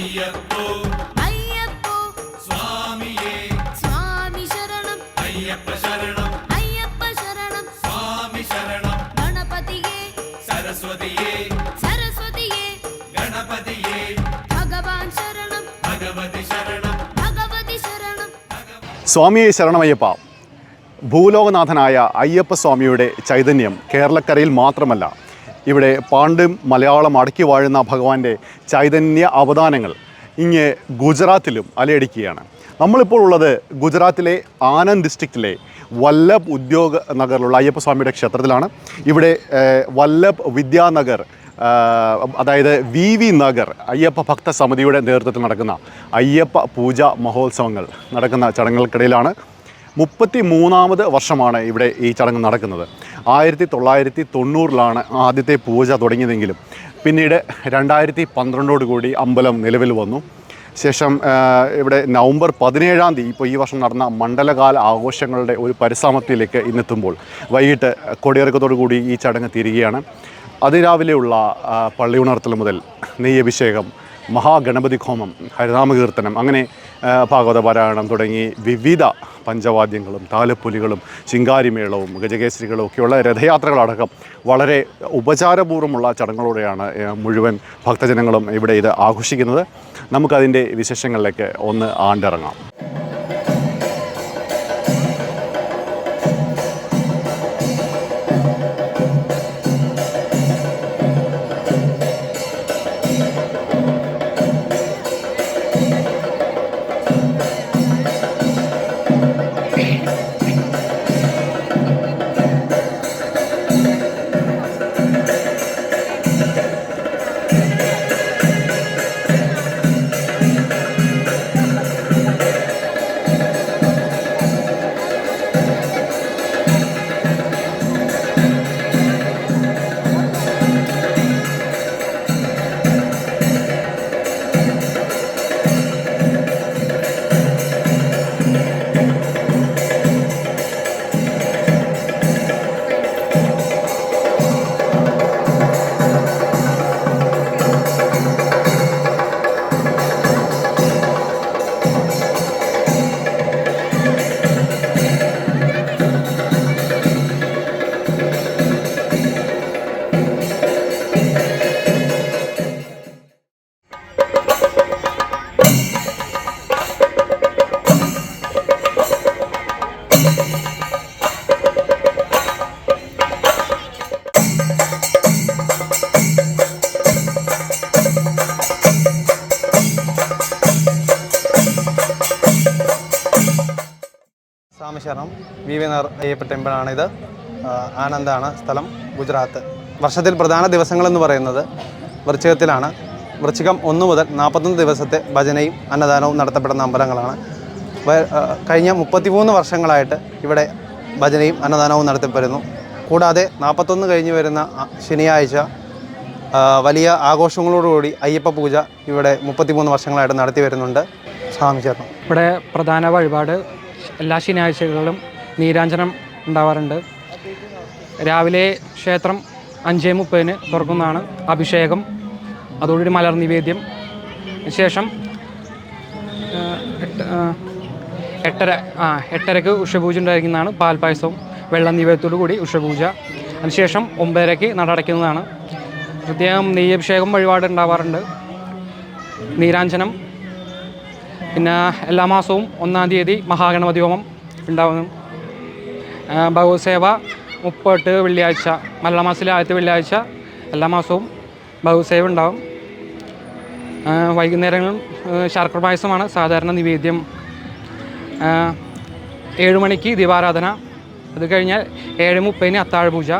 അയ്യപ്പോ. അയ്യപ്പോ. സ്വാമിയേ. സ്വാമി ശരണം. അയ്യപ്പ ശരണം. അയ്യപ്പ ശരണം. സ്വാമി ശരണം. ഗണപതിയേ. സരസ്വതിയേ. സരസ്വതിയേ. ഗണപതിയേ. ഭഗവാൻ ശരണം. ഭഗവതി ശരണം. ഭഗവതി ശരണം. സ്വാമിയെ ശരണമയ്യപ്പ ഭൂലോകനാഥനായ അയ്യപ്പ സ്വാമിയുടെ ചൈതന്യം കേരളക്കരയിൽ മാത്രമല്ല ഇവിടെ പാണ്ടും മലയാളം അടക്കി വാഴുന്ന ഭഗവാന്റെ ചൈതന്യ അവതാനങ്ങൾ ഇങ്ങ് ഗുജറാത്തിലും അലയടിക്കുകയാണ്. നമ്മളിപ്പോൾ ഉള്ളത് ഗുജറാത്തിലെ ആനന്ദ് ഡിസ്ട്രിക്റ്റിലെ വല്ലഭ് ഉദ്യോഗ നഗറിലുള്ള അയ്യപ്പ സ്വാമിയുടെ ക്ഷേത്രത്തിലാണ്. ഇവിടെ വല്ലഭ് വിദ്യാനഗർ അതായത് വി വി നഗർ അയ്യപ്പ ഭക്ത സമിതിയുടെ നേതൃത്വത്തിൽ നടക്കുന്ന അയ്യപ്പ പൂജ മഹോത്സവങ്ങൾ നടക്കുന്ന ചടങ്ങുകൾക്കിടയിലാണ്. മുപ്പത്തി മൂന്നാമത് വർഷമാണ് ഇവിടെ ഈ ചടങ്ങ് നടക്കുന്നത്. ആയിരത്തി തൊള്ളായിരത്തി തൊണ്ണൂറിലാണ് ആദ്യത്തെ പൂജ തുടങ്ങിയതെങ്കിലും. പിന്നീട് രണ്ടായിരത്തി പന്ത്രണ്ടോട് കൂടി അമ്പലം നിലവിൽ വന്നു. ശേഷം ഇവിടെ നവംബർ പതിനേഴാം തീയതി ഇപ്പോൾ ഈ വർഷം നടന്ന മണ്ഡലകാല ആഘോഷങ്ങളുടെ ഒരു പരിസമത്തിലേക്ക് ഇന്നെത്തുമ്പോൾ വൈകിട്ട് കൊടിയിറക്കത്തോടു കൂടി ഈ ചടങ്ങ് തീരുകയാണ്. അതിരാവിലെയുള്ള പള്ളി ഉണർത്തൽ മുതൽ നെയ്യഭിഷേകം മഹാഗണപതി ഹോമം ഹരിനാമകീർത്തനം അങ്ങനെ ഭാഗവത പാരായണം തുടങ്ങി വിവിധ പഞ്ചവാദ്യങ്ങളും താലപ്പൊലികളും ശിങ്കാരിമേളവും ഗജകേസരികളും ഒക്കെയുള്ള രഥയാത്രകളടക്കം വളരെ ഉപചാരപൂർവമുള്ള ചടങ്ങുകളോടെയാണ് മുഴുവൻ ഭക്തജനങ്ങളും ഇവിടെ ഇത് ആഘോഷിക്കുന്നത്. നമുക്കതിന്റെ വിശേഷങ്ങളിലേക്ക് ഒന്ന് ആണ്ടിറങ്ങാം. സ്വാമിശരണം വി വി അയ്യപ്പ ടെമ്പിളാണിത് ആനന്ദാണ് സ്ഥലം ഗുജറാത്ത്. വർഷത്തിൽ പ്രധാന ദിവസങ്ങളെന്ന് പറയുന്നത് വൃശ്ചികത്തിലാണ്. വൃശ്ചികം ഒന്ന് മുതൽ നാൽപ്പത്തൊന്ന് ദിവസത്തെ ഭജനയും അന്നദാനവും നടത്തപ്പെടുന്ന അമ്പലങ്ങളാണ്. കഴിഞ്ഞ മുപ്പത്തിമൂന്ന് വർഷങ്ങളായിട്ട് ഇവിടെ ഭജനയും അന്നദാനവും നടത്തപ്പെടുന്നു. കൂടാതെ നാൽപ്പത്തൊന്ന് കഴിഞ്ഞ് വരുന്ന ശനിയാഴ്ച വലിയ ആഘോഷങ്ങളോടുകൂടി അയ്യപ്പ പൂജ ഇവിടെ മുപ്പത്തിമൂന്ന് വർഷങ്ങളായിട്ട് നടത്തി വരുന്നുണ്ട്. സ്വാമി ചേർന്നു. ഇവിടെ പ്രധാന വഴിപാട് എല്ലാ ശനിയാഴ്ചകളിലും നീരാഞ്ജനം ഉണ്ടാവാറുണ്ട്. രാവിലെ ക്ഷേത്രം അഞ്ചേ മുപ്പതിന് തുറക്കുന്നതാണ് അഭിഷേകം. അതോടൊരു മലർ നിവേദ്യം. ശേഷം എട്ടര ആ എട്ടരക്ക് ഉഷപൂജ ഉണ്ടായിരിക്കുന്നതാണ് പാൽപ്പായസവും വെള്ളം നിവേദ്യത്തോടു കൂടി ഉഷപൂജ. അതിനുശേഷം ഒമ്പതരയ്ക്ക് നടടയ്ക്കുന്നതാണ് പ്രത്യേകം നെയ്യഭിഷേകം വഴിപാട് ഉണ്ടാവാറുണ്ട്. നീരാഞ്ജനം പിന്നെ എല്ലാ മാസവും ഒന്നാം തീയതി മഹാഗണപതി ഹോമം ഉണ്ടാവുന്നു. ഭഗവത്സേവ ഭഗവത് സേവ മുപ്പത്തെട്ട് വെള്ളിയാഴ്ച മലയാള മാസത്തിലെ ആദ്യത്തെ വെള്ളിയാഴ്ച എല്ലാ മാസവും ഭഗവത് സേവ ഉണ്ടാവും. വൈകുന്നേരങ്ങളും ശർക്കര പായസമാണ് സാധാരണ നിവേദ്യം. ഏഴുമണിക്ക് ഏഴ് മണിക്ക് ദീപാരാധന. അത് കഴിഞ്ഞാൽ ഏഴ് മുപ്പതിന് അത്താഴ പൂജ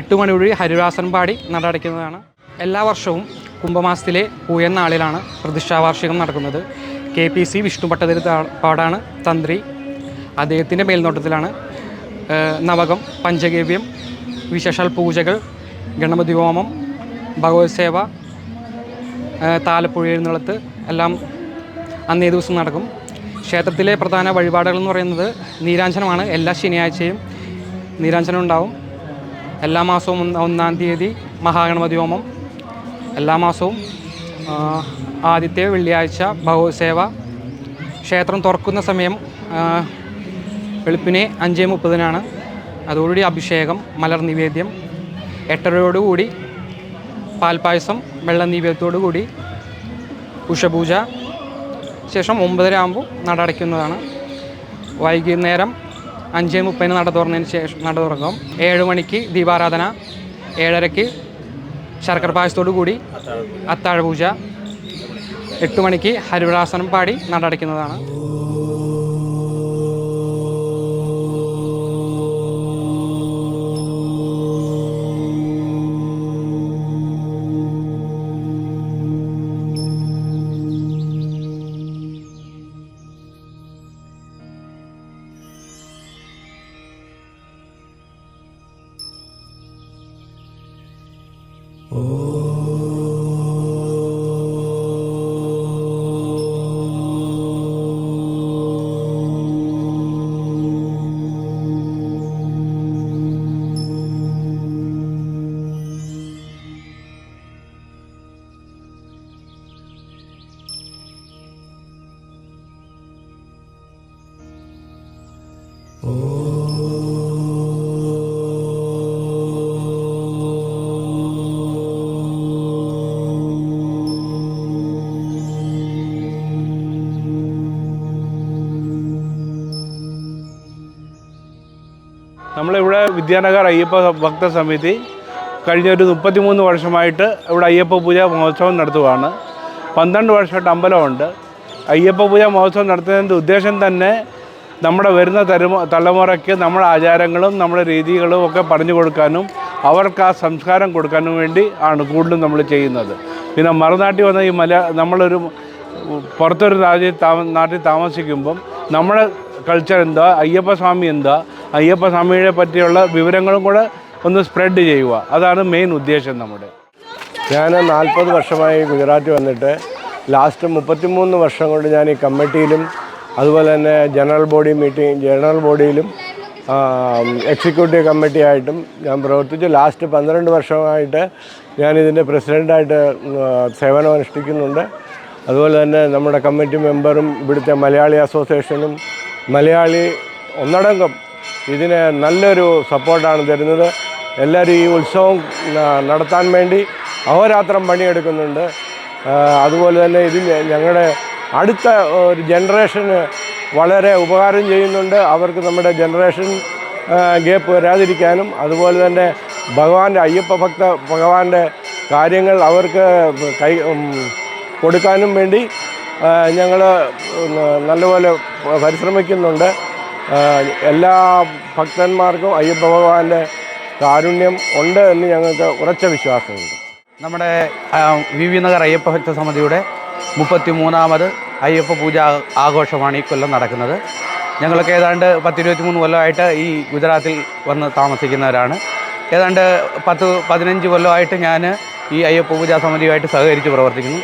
എട്ട് മണി വഴി ഹരിവാസനം പാടി നടടയ്ക്കുന്നതാണ് എല്ലാ വർഷവും കുംഭമാസത്തിലെ പൂയൻ നാളിലാണ് പ്രതിഷ്ഠാവാർഷികം നടക്കുന്നത്. K P C Vishnu Bhattathiri പാടാണ് തന്ത്രി. അദ്ദേഹത്തിന്റെ മേൽനോട്ടത്തിലാണ് നവകം പഞ്ചഗവ്യം വിശേഷാൽ പൂജകൾ ഗണപതി ഹോമം ഭഗവത് സേവ താലപ്പുഴ എഴുന്നള്ളത്ത് എല്ലാം അന്നേ ദിവസം നടക്കും. ക്ഷേത്രത്തിലെ പ്രധാന വഴിപാടുകൾ എന്ന് പറയുന്നത് നീരാഞ്ജനമാണ്. എല്ലാ ശനിയാഴ്ചയും നീരാഞ്ജനം ഉണ്ടാവും. എല്ലാ മാസവും ഒന്നാം തീയതി മഹാഗണപതി ഹോമം. എല്ലാ മാസവും ആദ്യത്തെ വെള്ളിയാഴ്ച ഭഗവത്സേവ ക്ഷേത്രം തുറക്കുന്ന സമയം വെളുപ്പിനെ അഞ്ച് മുപ്പതിനാണ്. അതോടുകൂടി അഭിഷേകം മലർ നിവേദ്യം എട്ടരയോടുകൂടി പാൽപ്പായസം വെള്ള നിവേദ്യത്തോടു കൂടി ഉഷപൂജ ശേഷം ഒമ്പതര ആകുമ്പോൾ നട അടയ്ക്കുന്നതാണ്. വൈകുന്നേരം അഞ്ച് മുപ്പതിന് നട തുറന്നതിന് ശേഷം നട തുറക്കും. ഏഴ് മണിക്ക് ദീപാരാധന ഏഴരയ്ക്ക് ശർക്കര പായസത്തോടു കൂടി അത്താഴ പൂജ എട്ട് മണിക്ക് ഹരിവരാസനം പാടി നട അടയ്ക്കുന്നതാണ്. നമ്മളിവിടെ വിദ്യാനഗർ അയ്യപ്പ ഭക്ത സമിതി കഴിഞ്ഞ ഒരു മുപ്പത്തിമൂന്ന് വർഷമായിട്ട് ഇവിടെ അയ്യപ്പ പൂജ മഹോത്സവം നടത്തുകയാണ് പന്ത്രണ്ട് വർഷമായിട്ട് അമ്പലമുണ്ട്. അയ്യപ്പ പൂജ മഹോത്സവം നടത്തുന്നതിന്റെ ഉദ്ദേശം തന്നെ നമ്മുടെ വരുന്ന തരുമ തലമുറയ്ക്ക് നമ്മുടെ ആചാരങ്ങളും നമ്മുടെ രീതികളും ഒക്കെ പറഞ്ഞു കൊടുക്കാനും അവർക്ക് ആ സംസ്കാരം കൊടുക്കാനും വേണ്ടി ആണ് കൂടുതലും നമ്മൾ ചെയ്യുന്നത്. പിന്നെ മറുനാട്ടിൽ വന്ന ഈ മല നമ്മളൊരു പുറത്തൊരു രാജ്യ താമ നാട്ടിൽ താമസിക്കുമ്പം നമ്മുടെ കൾച്ചർ എന്താ അയ്യപ്പ സ്വാമി എന്താ അയ്യപ്പ സ്വാമിയെ പറ്റിയുള്ള വിവരങ്ങളും കൂടെ ഒന്ന് സ്പ്രെഡ് ചെയ്യുക. അതാണ് മെയിൻ ഉദ്ദേശം നമ്മുടെ. ഞാൻ നാൽപ്പത് വർഷമായി ഗുജറാത്തിൽ വന്നിട്ട് ലാസ്റ്റ് മുപ്പത്തിമൂന്ന് വർഷം കൊണ്ട് ഞാൻ ഈ കമ്മിറ്റിയിലും അതുപോലെ തന്നെ ജനറൽ ബോഡി മീറ്റിംഗ് ജനറൽ ബോഡിയിലും എക്സിക്യൂട്ടീവ് കമ്മിറ്റി ആയിട്ടും ഞാൻ പ്രവർത്തിച്ചു. ലാസ്റ്റ് പന്ത്രണ്ട് വർഷമായിട്ട് ഞാൻ ഞാനിതിന്റെ പ്രസിഡന്റായിട്ട് സേവനം അനുഷ്ഠിക്കുന്നുണ്ട്. അതുപോലെ തന്നെ നമ്മുടെ കമ്മിറ്റി മെമ്പറും ഇവിടുത്തെ മലയാളി അസോസിയേഷനും മലയാളി ഒന്നടങ്കം ഇതിന് നല്ലൊരു സപ്പോർട്ടാണ് തരുന്നത്. എല്ലാവരും ഈ ഉത്സവം നടത്താൻ വേണ്ടി അഹോരാത്രം പണിയെടുക്കുന്നുണ്ട്. അതുപോലെ തന്നെ ഇത് ഞങ്ങളുടെ അടുത്ത ഒരു ജനറേഷന് വളരെ ഉപകാരം ചെയ്യുന്നുണ്ട്. അവർക്ക് നമ്മുടെ ജനറേഷൻ ഗ്യാപ്പ് വരാതിരിക്കാനും അതുപോലെ തന്നെ ഭഗവാന്റെ അയ്യപ്പ ഭക്ത ഭഗവാന്റെ കാര്യങ്ങൾ അവർക്ക് കൈ കൊടുക്കാനും വേണ്ടി ഞങ്ങൾ നല്ലപോലെ പരിശ്രമിക്കുന്നുണ്ട്. എല്ലാ ഭക്തന്മാർക്കും അയ്യപ്പ ഭഗവാന്റെ കാരുണ്യം ഉണ്ട് എന്ന് ഞങ്ങൾക്ക് ഉറച്ച വിശ്വാസമുണ്ട്. നമ്മുടെ വി വി നഗർ അയ്യപ്പ ഭക്ത സമിതിയുടെ മുപ്പത്തി മൂന്നാമത് അയ്യപ്പ പൂജ ആഘോഷമാണ് ഈ കൊല്ലം നടക്കുന്നത്. ഞങ്ങൾക്ക് ഏതാണ്ട് പത്തിരുപത്തി മൂന്ന് കൊല്ലമായിട്ട് ഈ ഗുജറാത്തിൽ വന്ന് താമസിക്കുന്നവരാണ്. ഏതാണ്ട് പത്ത് പതിനഞ്ച് കൊല്ലമായിട്ട് ഞാൻ ഈ അയ്യപ്പ പൂജാ സമിതിയുമായിട്ട് സഹകരിച്ച് പ്രവർത്തിക്കുന്നു.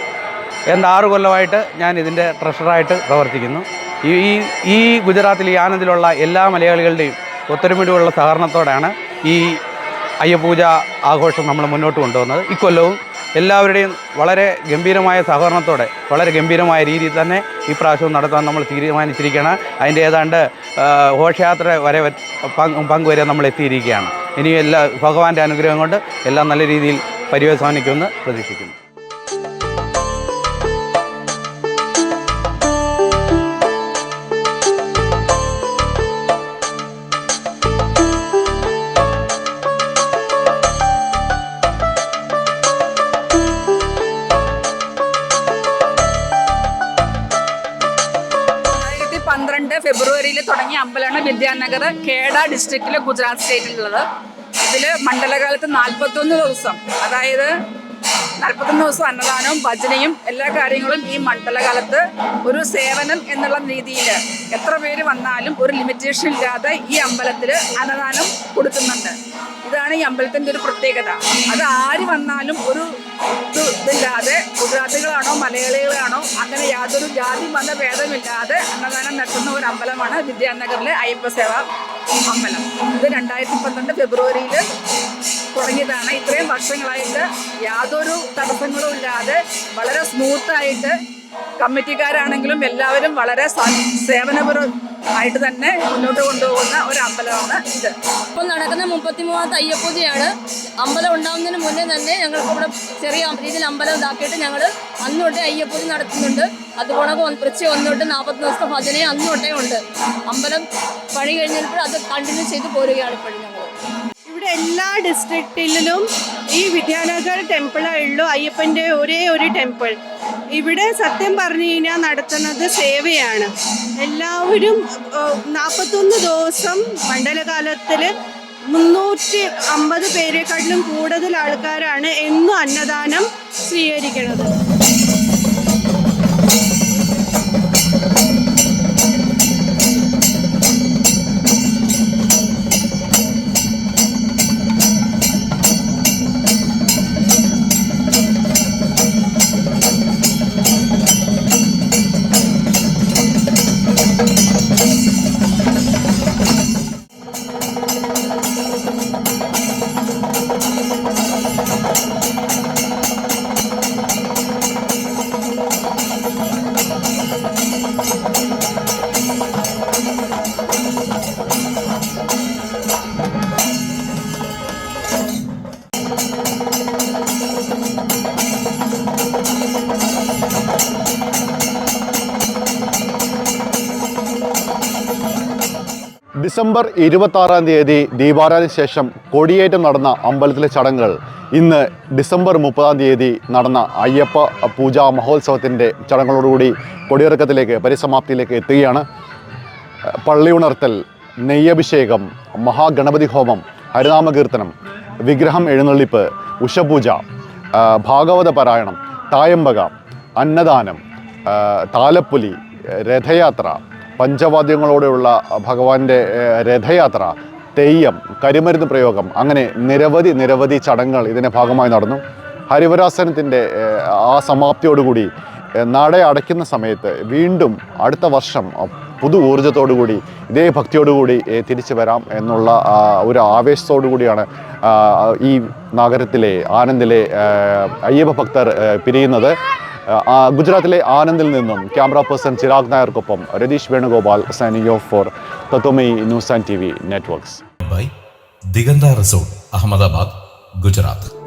ഏതാണ്ട് ആറ് കൊല്ലമായിട്ട് ഞാൻ ഇതിന്റെ ട്രഷറായിട്ട് പ്രവർത്തിക്കുന്നു. ഈ ഈ ഗുജറാത്തിൽ ഈ ആനന്ദിലുള്ള എല്ലാ മലയാളികളുടെയും ഒത്തൊരുമയോടുള്ള സഹകരണത്തോടെയാണ് ഈ അയ്യപൂജ ആഘോഷം നമ്മൾ മുന്നോട്ട് കൊണ്ടുവന്നത്. ഇക്കൊല്ലവും എല്ലാവരുടെയും വളരെ ഗംഭീരമായ സഹകരണത്തോടെ വളരെ ഗംഭീരമായ രീതിയിൽ തന്നെ ഈ പ്രാവശ്യം നടത്താൻ നമ്മൾ തീരുമാനിച്ചിരിക്കുകയാണ്. അതിന്റെ ഏതാണ്ട് ഘോഷയാത്ര വരെ പങ്ക് പങ്കുവരെ നമ്മൾ എത്തിയിരിക്കുകയാണ്. ഇനി എല്ലാ ഭഗവാന്റെ അനുഗ്രഹം കൊണ്ട് എല്ലാം നല്ല രീതിയിൽ പര്യവസാനിക്കുമെന്ന് പ്രതീക്ഷിക്കുന്നു. വിദ്യാനഗർ കേഡ ഡിസ്ട്രിക്റ്റിലെ ഗുജറാത്ത് സ്റ്റേറ്റിലുള്ളത് ഇതിൽ മണ്ഡലകാലത്ത് നാൽപ്പത്തൊന്ന് ദിവസം. അതായത് നാൽപ്പത്തൊന്ന് ദിവസം അന്നദാനവും ഭജനയും എല്ലാ കാര്യങ്ങളും ഈ മണ്ഡലകാലത്ത് ഒരു സേവനം എന്നുള്ള രീതിയിൽ എത്ര പേര് വന്നാലും ഒരു ലിമിറ്റേഷൻ ഇല്ലാതെ ഈ അമ്പലത്തിൽ അന്നദാനം കൊടുക്കുന്നുണ്ട്. ഇതാണ് ഈ അമ്പലത്തിന്റെ ഒരു പ്രത്യേകത. അത് ആര് വന്നാലും ഒരു ഇത് ഇതില്ലാതെ ഗുജറാത്തികളാണോ മലയാളികളാണോ അങ്ങനെ യാതൊരു ജാതി മത ഭേദമില്ലാതെ അന്നദാനം നടത്തുന്ന ഒരു അമ്പലമാണ് വിദ്യാനഗറിലെ അയ്യപ്പ സേവ അമ്പലം. ഇത് രണ്ടായിരത്തി പന്ത്രണ്ട് ഫെബ്രുവരിയിൽ തുടങ്ങിയതാണ് ഇത്രയും വർഷങ്ങളായിട്ട് യാതൊരു തടസ്സങ്ങളും ഇല്ലാതെ വളരെ സ്മൂത്തായിട്ട് കമ്മിറ്റിക്കാരാണെങ്കിലും എല്ലാവരും വളരെ സേവനപര ആയിട്ട് തന്നെ മുന്നോട്ട് കൊണ്ടുപോകുന്ന ഒരു അമ്പലമാണ് ഇത്. ഇപ്പൊ നടക്കുന്ന മുപ്പത്തിമൂന്നാമത്തെ അയ്യപ്പൂജയാണ് അമ്പലം ഉണ്ടാകുന്നതിന് മുന്നേ തന്നെ ഞങ്ങൾക്ക് ഇവിടെ ചെറിയ രീതിയിൽ അമ്പലം ഇതാക്കിയിട്ട് ഞങ്ങൾ അന്ന് അയ്യപ്പൂജ നടത്തുന്നുണ്ട്. അതുപോലെ വൃശ്ചി ഒന്ന് തൊട്ട് നാൽപ്പത്തി ദിവസത്തെ ഭജനയും അന്ന് ഉണ്ട്. അമ്പലം പണി കഴിഞ്ഞപ്പോൾ അത് കണ്ടിന്യൂ ചെയ്ത് പോരുകയാണ് ഇപ്പോഴും ഇവിടെ എല്ലാ ഡിസ്ട്രിക്റ്റിലും ഈ വിദ്യാനഗർ ടെമ്പിളേ ഉള്ളൂ. അയ്യപ്പന്റെ ഒരേ ഒരു ടെമ്പിൾ ഇവിടെ സത്യം പറഞ്ഞു കഴിഞ്ഞാൽ നടത്തുന്നത് സേവയാണ്. എല്ലാവരും നാൽപ്പത്തൊന്ന് ദിവസം മണ്ഡലകാലത്തിൽ മുന്നൂറ്റി അമ്പത് പേരെക്കാട്ടിലും കൂടുതൽ ആൾക്കാരാണ് എന്നും അന്നദാനം സ്വീകരിക്കുന്നത്. ഡിസംബർ ഇരുപത്തി ആറാം തീയതി ദീപാരാധന ശേഷം കൊടിയേറ്റം നടന്ന അമ്പലത്തിലെ ചടങ്ങുകൾ. ഇന്ന് ഡിസംബർ മുപ്പതാം തീയതി നടന്ന അയ്യപ്പ പൂജാ മഹോത്സവത്തിന്റെ ചടങ്ങുകളോടുകൂടി കൊടിയിറക്കത്തിലേക്ക് പരിസമാപ്തിയിലേക്ക് എത്തുകയാണ്. പള്ളി ഉണർത്തൽ നെയ്യഭിഷേകം മഹാഗണപതി ഹോമം ഹരിനാമകീർത്തനം വിഗ്രഹം എഴുന്നള്ളിപ്പ് ഉഷപൂജ ഭാഗവത പാരായണം തായമ്പക അന്നദാനം താലപ്പൊലി രഥയാത്ര പഞ്ചവാദ്യങ്ങളോടെയുള്ള ഭഗവാന്റെ രഥയാത്ര തെയ്യം കരിമരുന്ന് പ്രയോഗം അങ്ങനെ നിരവധി നിരവധി ചടങ്ങുകൾ ഇതിന്റെ ഭാഗമായി നടന്നു. ഹരിവരാസനത്തിന്റെ ആ സമാപ്തിയോടുകൂടി നട അടയ്ക്കുന്ന സമയത്ത് വീണ്ടും അടുത്ത വർഷം പുതു ഊർജത്തോടുകൂടി ഇതേ ഭക്തിയോടുകൂടി തിരിച്ചു വരാം എന്നുള്ള ഒരു ആവേശത്തോടു കൂടിയാണ് ഈ നഗരത്തിലെ ആനന്ദിലെ അയ്യപ്പ ഭക്തർ പിരിയുന്നത്. ഗുജറാത്തിലെ ആനന്ദിൽ നിന്നും camera person Chirag നായർക്കൊപ്പം Ratheesh Venugopal signing off for Tatwamayi news and T V networks Diganta resort Ahmedabad Gujarat.